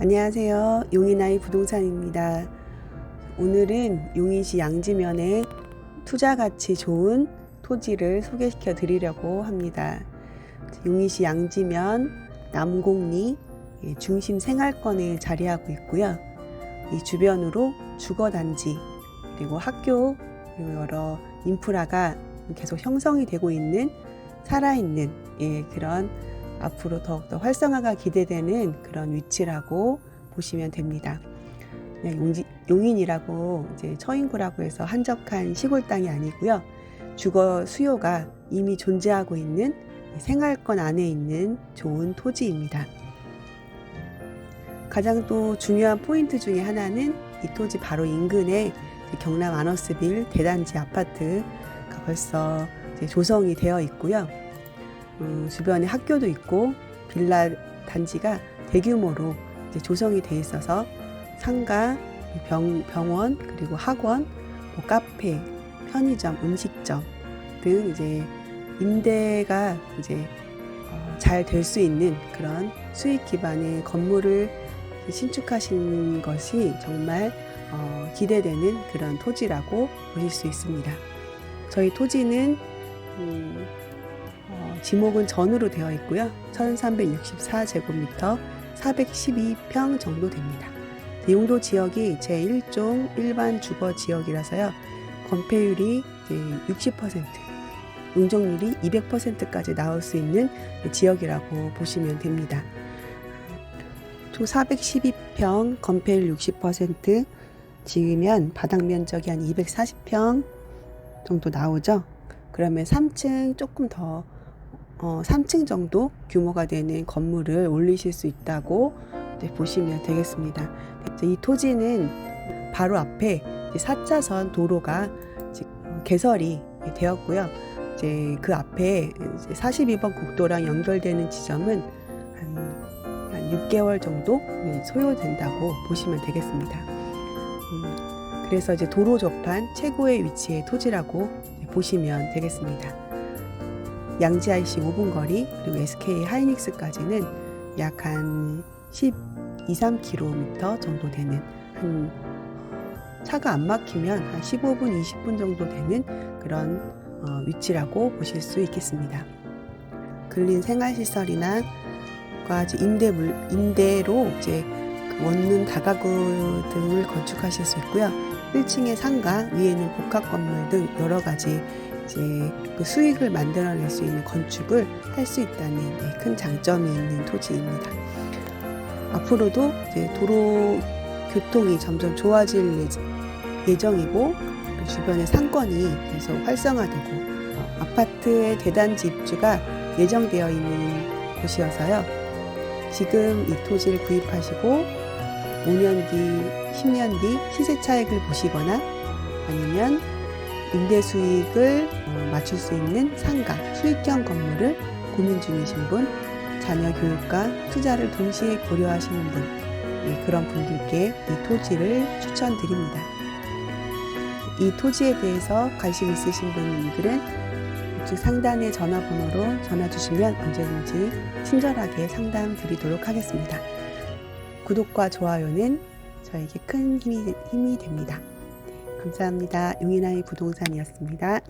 안녕하세요. 용인아이 부동산입니다. 오늘은 용인시 양지면에 투자 가치 좋은 토지를 소개시켜 드리려고 합니다. 용인시 양지면 남곡리 예, 중심 생활권에 자리하고 있고요. 이 주변으로 주거단지 그리고 학교 그리고 여러 인프라가 계속 형성이 되고 있는 살아있는 예, 그런 앞으로 더욱더 활성화가 기대되는 그런 위치라고 보시면 됩니다. 용지, 용인이라고 이제 처인구라고 해서 한적한 시골 땅이 아니고요. 주거 수요가 이미 존재하고 있는 생활권 안에 있는 좋은 토지입니다. 가장 또 중요한 포인트 중에 하나는 이 토지 바로 인근에 경남 아너스빌 대단지 아파트가 벌써 조성이 되어 있고요. 음, 주변에 학교도 있고 빌라 단지가 대규모로 조성이 돼 있어서 상가, 병, 병원 그리고 학원, 뭐 카페, 편의점, 음식점 등 이제 임대가 이제 어, 잘될 수 있는 그런 수익 기반의 건물을 신축하신 것이 정말 어, 기대되는 그런 토지라고 보실 수 있습니다. 저희 토지는 음, 어, 지목은 전으로 되어 있고요. 1364제곱미터 412평 정도 됩니다. 용도 지역이 제1종 일반 주거 지역이라서요. 건폐율이 60%, 용적률이 200%까지 나올 수 있는 지역이라고 보시면 됩니다. 총 412평, 건폐율 60% 지으면 바닥 면적이 한 240평 정도 나오죠. 그러면 3층 조금 더 어, 3층 정도 규모가 되는 건물을 올리실 수 있다고 네, 보시면 되겠습니다. 이 토지는 바로 앞에 4차선 도로가 개설이 되었고요. 이제 그 앞에 이제 42번 국도랑 연결되는 지점은 한, 한 6개월 정도 소요된다고 보시면 되겠습니다. 음, 그래서 이제 도로 접한 최고의 위치의 토지라고 보시면 되겠습니다. 양지 IC 5분 거리 그리고 SK 하이닉스까지는 약 한 12, 3km 정도 되는 한 차가 안 막히면 한 15분, 20분 정도 되는 그런 어, 위치라고 보실 수 있겠습니다. 근린 생활시설이나 임대 물 임대로 이제 그 원룸 다가구 등을 건축하실 수 있고요. 1층의 상가, 위에는 복합 건물 등 여러 가지 이제 그 수익을 만들어낼 수 있는 건축을 할 수 있다는 네, 큰 장점이 있는 토지입니다. 앞으로도 이제 도로 교통이 점점 좋아질 예정이고 주변의 상권이 계속 활성화되고 아파트의 대단지 입주가 예정되어 있는 곳이어서요. 지금 이 토지를 구입하시고 5년 뒤, 10년 뒤 시세 차익을 보시거나 아니면 임대 수익을 어, 맞출 수 있는 상가, 수익형 건물을 고민 중이신 분, 자녀 교육과 투자를 동시에 고려하시는 분, 예, 그런 분들께 이 토지를 추천드립니다. 이 토지에 대해서 관심 있으신 분들은 우측 상단의 전화번호로 전화 주시면 언제든지 친절하게 상담 드리도록 하겠습니다. 구독과 좋아요는 저에게 큰 힘이, 힘이 됩니다. 감사합니다. 용인아이 부동산이었습니다.